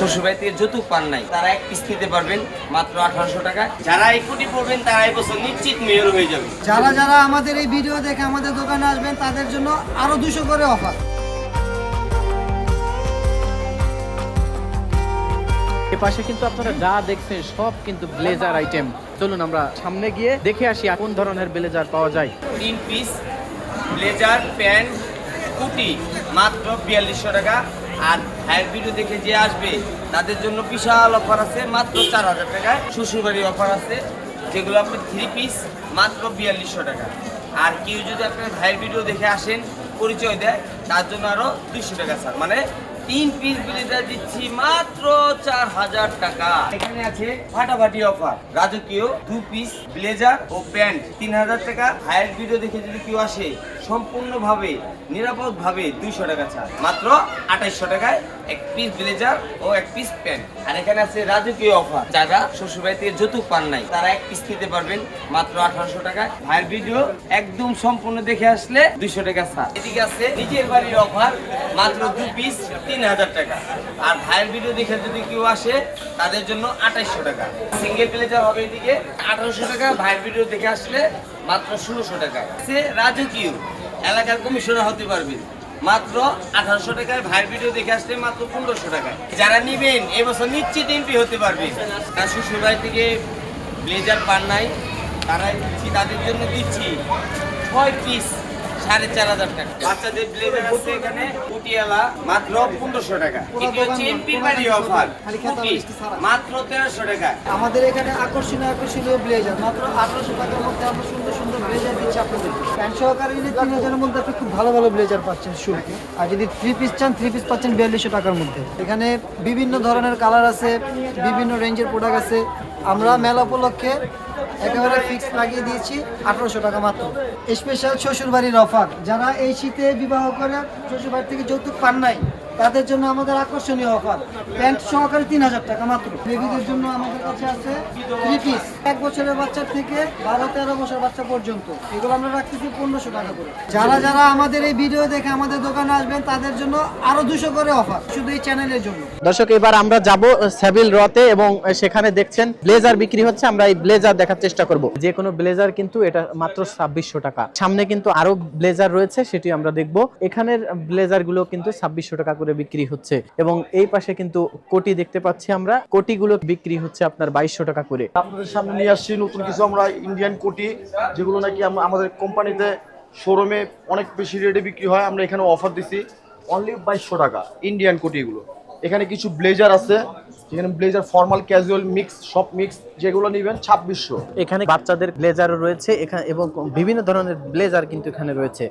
শ্বশুরবাড়ি থেকে যৌতুক পান নাই। তারা এক পিস নিতে পারবেন মাত্র আঠারোশো টাকা। যারা এই কোটি পড়বেন তারা এই বছর নিশ্চিত মেয়র হয়ে যাবে। যারা যারা আমাদের এই ভিডিও দেখে আমাদের দোকানে আসবেন তাদের জন্য আরও দুশো করে অফার। পাশে কিন্তু আপনারা যা দেখছেন সব কিন্তু ব্লেজার আইটেম। চলুন আমরা সামনে গিয়ে দেখে আসি কোন ধরনের ব্লেজার পাওয়া যায়। তিন পিস ব্লেজার প্যান্ট কুটি মাত্র বিয়াল্লিশশো টাকা। আর হায়ার ভিডিও দেখে যে আসবে, তাদের জন্য বিশাল অফার আছে, মাত্র চার হাজার টাকায় শ্বশুরবাড়ির অফার আছে, যেগুলো আপনি থ্রি পিস মাত্র বিয়াল্লিশশো টাকা। আর কেউ যদি আপনার ভাইয়ের ভিডিও দেখে আসেন, পরিচয় দেয়, তার জন্য আরও দুইশো টাকা স্যার মানে তিন পিস ব্লেজার দিচ্ছি মাত্র চার হাজার টাকা। এখানে আছে ফাটাফাটি অফার রাজকীয় দু পিস ব্লেজার ও প্যান্ট। তিন হাজার টাকা হায়ার ভিডিও দেখে যদি কেউ আসে, সম্পূর্ণভাবে, নিরাপদভাবে দুইশো টাকা ছাড় মাত্র আঠাইশশো টাকায় এক পিস ব্লেজার ও এক পিস প্যান্ট আর এখানে আছে রাজকীয় অফার যারা শ্বশুরবাড়ি থেকে যৌতুক পান নাই, তারা এক পিস নিতে পারবেন মাত্র আঠারোশো টাকায়। ভাইয়ের ভিডিও একদম সম্পূর্ণ দেখে আসলে দুইশো টাকা ছাড়। এদিকে আছে নিজের বাড়ির অফার মাত্র দু পিস তিন হাজার টাকা। আর ভাইয়ের ভিডিও দেখে যদি কেউ আসে, তাদের জন্য আঠাইশশো টাকা। সিঙ্গেল প্লেজার হবে এদিকে আঠারোশো টাকা, ভাইয়ের ভিডিও দেখে আসলে মাত্র ষোলোশো টাকা সে রাজকীয়, এলাকার কমিশনার হতে পারবেন। মাত্র আঠারোশো টাকায় ভাইয়ের ভিডিও দেখে আসলে মাত্র পনেরোশো টাকায়। যারা নিবেন এবছর নিশ্চিত এমপি হতে পারবে। তার শ্বশুর ভাই থেকে ব্লেজার পান নাই, তারাই দিচ্ছি তাদের জন্য দিচ্ছি? ছয় পিস সাড়ে চার হাজার টাকা। বাচ্চাদের ব্লেজার আছে এখানে পুটিয়ালা মাত্র পনেরোশো টাকা। এটি হচ্ছে এমপির বাড়ি অফার মাত্র তেরোশো টাকা। আমাদের এখানে আকর্ষণীয় আকর্ষণীয় ব্লেজার মাত্র আঠারোশো টাকার মধ্যে আমরা সুন্দর সুন্দর ব্লেজার দিচ্ছি আপনাদের। প্যান্ট সহকারে নিলে তিন হাজারের মধ্যে আপনি খুব ভালো ভালো ব্লেজার পাচ্ছেন শুল্কে আর যদি থ্রি পিস চান থ্রি পিস পাচ্ছেন বিয়াল্লিশশো টাকার মধ্যে। এখানে বিভিন্ন ধরনের কালার আছে বিভিন্ন রেঞ্জের প্রোডাক্ট আছে। আমরা মেলা উপলক্ষে একেবারে ফিক্স লাগিয়ে দিয়েছি আঠারোশো টাকা মাত্র। স্পেশাল শ্বশুরবাড়ির অফার যারা এই শীতে বিবাহ করে শ্বশুরবাড়ি থেকে যৌতুক পান নাই তাদের জন্য আমাদের আকর্ষণীয় অফার। প্যান্ট সহকারে তিন হাজার টাকা মাত্র। বেবিদের জন্য আমাদের কাছে আছে থ্রি পিস এক বছরের বাচ্চা থেকে বারো, তেরো বছর বাচ্চা পর্যন্ত। এগুলো আমরা রাখতেছি পনেরোশো টাকা করে। যারা যারা আমাদের এই ভিডিও দেখে আমাদের দোকানে আসবেন, তাদের জন্য আরও দুশো করে অফার। শুধু এই চ্যানেলের জন্য। দর্শক, এবার আমরা যাব সেভিল রতে এবং সেখানে দেখছেন ব্লেজার বিক্রি হচ্ছে। আমরা এই ব্লেজার দেখার চেষ্টা করব। যে কোনো ব্লেজার কিন্তু এটা মাত্র ছাব্বিশশো টাকা। সামনে কিন্তু আরও ব্লেজার রয়েছে, সেটি আমরা দেখব। এখানের ব্লেজারগুলো কিন্তু ছাব্বিশশো টাকা করে বিক্রি হচ্ছে। এবং এই পাশে কিন্তু কোটি দেখতে পাচ্ছি আমরা। কোটিগুলো বিক্রি হচ্ছে আপনার বাইশশো টাকা করে। আপনাদের সামনে নিয়ে আসছি নতুন কিছু আমরা ইন্ডিয়ান কোটি যেগুলো নাকি আম- আমাদের কোম্পানিতে শোরুমে অনেক বেশি রেটে বিক্রি হয়। আমরা এখানে অফার দিছি। অনলি বাইশশো টাকা ইন্ডিয়ান কোটি কোটিগুলো। এখানে কিছু ব্লেজার আছে যেখানে ব্লেজার ফর্মাল ক্যাজুয়াল মিক্স সব মিক্স যেগুলো নেবেন ছাব্বিশশো। এখানে বাচ্চাদের ব্লেজারও রয়েছে। এখানে এবং বিভিন্ন ধরনের ব্লেজার কিন্তু এখানে রয়েছে।